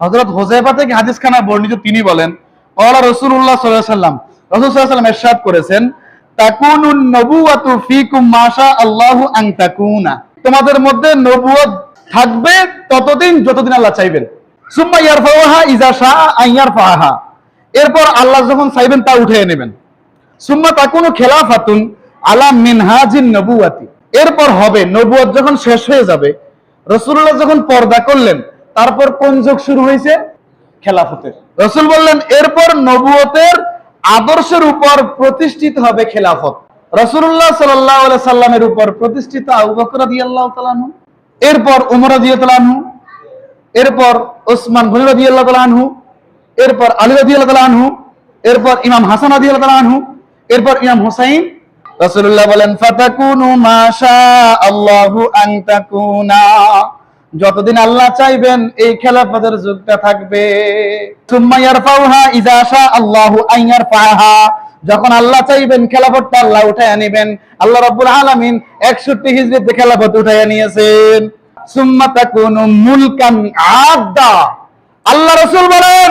হজরত হোজাইফা থেকে হাদিস খানা বর্ণিত তিনি বলেন ইরশাদ করেছেন তাকুনুন নবুওয়াতু ফীকুম মাশা আল্লাহু আন তাকুনা। তোমাদের মধ্যে নবুয়ত থাকবে ততদিন যতদিন আল্লাহ চাইবেন। সুম্মা ইয়ারফাউহা ইজা এরপর আল্লাহ যখন চাইবেন তা উঠিয়ে নেবেন। সুম্মা তাকুনু খেলাফাতুন আলা মিনহাজিন নবুয়াতি এরপর হবে নবুয়ত যখন শেষ হয়ে যাবে রসুল্লাহ যখন পর্দা করলেন তারপর কোন যুগ শুরু হয়েছে? খেলাফতের। রসুল বললেন, এরপর নবুয়তের আদর্শের উপর প্রতিষ্ঠিত হবে খেলাফত। রসুল্লাহ সাল্লাহ সাল্লামের উপর প্রতিষ্ঠিত আবু বকর রাদিয়াল্লাহু তাআলা আনহু। এরপর উমর তাআলা আনহু। এরপর ওসমান গনি রাদিয়াল্লাহু তাআলা আনহু। এরপর আলী রাদিয়াল্লাহু তাআলা আনহু। এরপর ইমাম হাসান রাদিয়াল্লাহু তাআলা আনহু। এরপর ইমাম হুসাইন। রাসূলুল্লাহ বলেন, ফাতাকুনু মাশা আল্লাহু আন যতদিন আল্লাহ চাইবেন এই খেলাফতের যুগটা থাকবে। যখন আল্লাহ চাইবেন খেলাফতটা আল্লাহ উঠায় নেবেন। আল্লাহ রাব্বুল আলামিন 61 হিজরিতে খেলাফত উঠায় নিয়েছেন। আল্লাহ রসুল বলেন,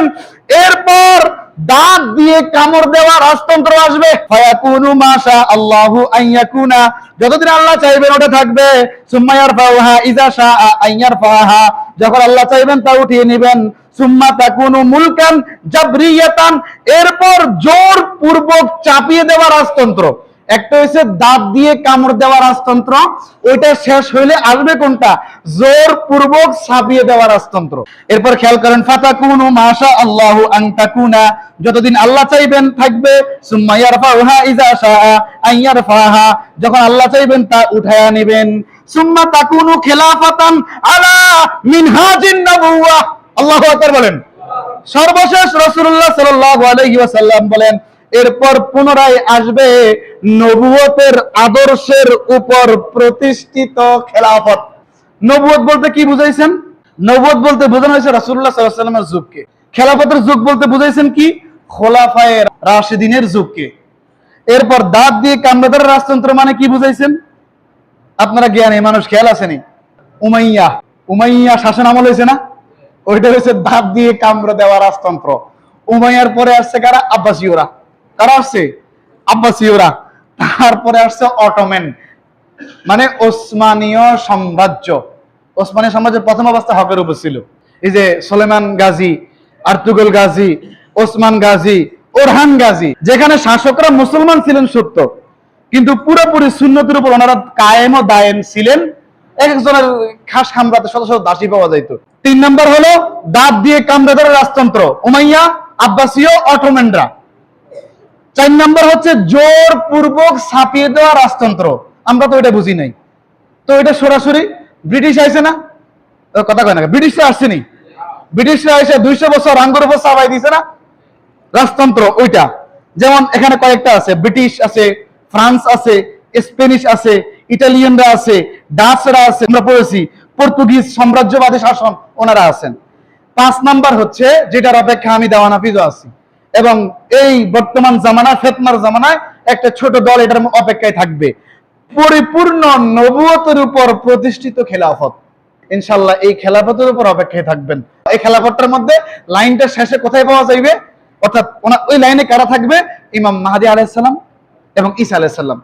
এরপর দাঁত দিয়ে কামড় দেওয়া রাজতন্ত্র আসবে। ফায়াকুনু মাশা আল্লাহু আইয়াকুনা। যতদিন আল্লাহ চাইবেন, ওটা থাকবে। সুম্মা ইয়ারফাউহা ইযা শাআ আইয়ারফাহা। যখন আল্লাহ চাইবেন, তা উঠিয়ে নেবেন। সুম্মা তাকুনু মুলকান জাবরিয়াতান। এরপর জোর পূর্বক চাপিয়ে দেওয়া রাজতন্ত্র। একটা হচ্ছে দাঁত দিয়ে কামড় দেওয়া রাজতন্ত্র, ওইটা শেষ হইলে আসবে কোনটা? জোর পূর্বক ছাপিয়ে দেওয়া রাজতন্ত্র। এরপর খেয়াল করেন, ফাতাকুনু মাশা আল্লাহু আন তাকুনা যতদিন আল্লাহ চাইবেন থাকবে, সুম্মা ইয়ারফাউহা ইজা শাআ আন ইয়ারফাহা। যখন আল্লাহ চাইবেন তা উঠায়া নেবেন। সুম্মা তাকুনু খিলাফাতান আলা মিনহাজিন নবুওয়াহ আল্লাহু আকবার বলেন। সর্বশেষ রাসূলুল্লাহ সাল্লাল্লাহু আলাইহি ওয়াসাল্লাম বলেন এরপর পুনরায় আসবে নবুয়তের আদর্শের উপর প্রতিষ্ঠিত খেলাফত। নবুয়ত বলতে কি বুঝাইছেন? নবুয়ত বলতে বোঝানো হয়েছে আলাইহি ওয়াসাল্লামের যুগকে। খেলাফতের যুগ বলতে বুঝাইছেন কি? খোলাফায়ে রাশিদিনের যুগকে। এরপর দাঁত দিয়ে কামরাদার রাজতন্ত্র মানে কি বুঝাইছেন? আপনারা জ্ঞানী মানুষ, খেয়াল আসেনি উমাইয়া। উমাইয়া শাসন আমল হয়েছে না? ওইটা হচ্ছে দাঁত দিয়ে কামড়ে দেওয়া রাজতন্ত্র। উমাইয়ার পরে আসছে কারা? আব্বাসীয়রা। কারা আসছে? আব্বাসীয়রা তারপরে আসছে অটোমেন মানে ওসমানীয় সাম্রাজ্য। ওসমানীয় সাম্রাজ্যের প্রথম অবস্থা হকের উপর ছিল। এই যে Suleiman Gazi, Ertugrul Gazi, Osman Gazi, Orhan Gazi, যেখানে শাসকরা মুসলমান ছিলেন সত্য, কিন্তু পুরোপুরি সুন্নতির উপর ওনারা কায়েম ও দায়েম ছিলেন। এক একজনের খাস খামরাতে শত শত দাসী পাওয়া যাইত। তিন নম্বর হলো, দাঁত দিয়ে কামড়ে ধরে রাজতন্ত্র। উমাইয়া, আব্বাসীয় অটোমেনরা চার নম্বর হচ্ছে জোর পূর্বক ছাপিয়ে দেওয়া রাজতন্ত্র। আমরা তো এটা বুঝি নাই। তো এটা সরাসরি ব্রিটিশ আইছে না? কথা কয় না ব্রিটিশরা আসছেনি ব্রিটিশরা এসে দুইশো বছর আঙ্গুর উপর চাপাই দিছে না? রাজতন্ত্র, ওইটা। যেমন এখানে কয়েকটা আছে। ব্রিটিশ আছে, ফ্রান্স আছে, স্পেনিশ আছে, ইটালিয়ানরা আছে, ডাচরা আছে, আমরা পড়েছি। পর্তুগিজ সাম্রাজ্যবাদী শাসন, ওনারা আছেন। পাঁচ নাম্বার হচ্ছে, যেটার অপেক্ষা আমি দেওয়ানা ফিজো আছি। এবং এই বর্তমান জামানা ফেতনার জামানায় একটা ছোট দল এটার অপেক্ষায় থাকবে। পরিপূর্ণ নবুয়তের উপর প্রতিষ্ঠিত খেলাফত। ইনশাল্লাহ এই খেলাফতের উপর অপেক্ষায় থাকবেন। এই খেলাফতটার মধ্যে লাইনটা শেষে কোথায় পাওয়া যাইবে? অর্থাৎ ওই লাইনে কারা থাকবে? ইমাম মাহাদি আলাইসাল্লাম এবং ঈসা আলাইসাল্লাম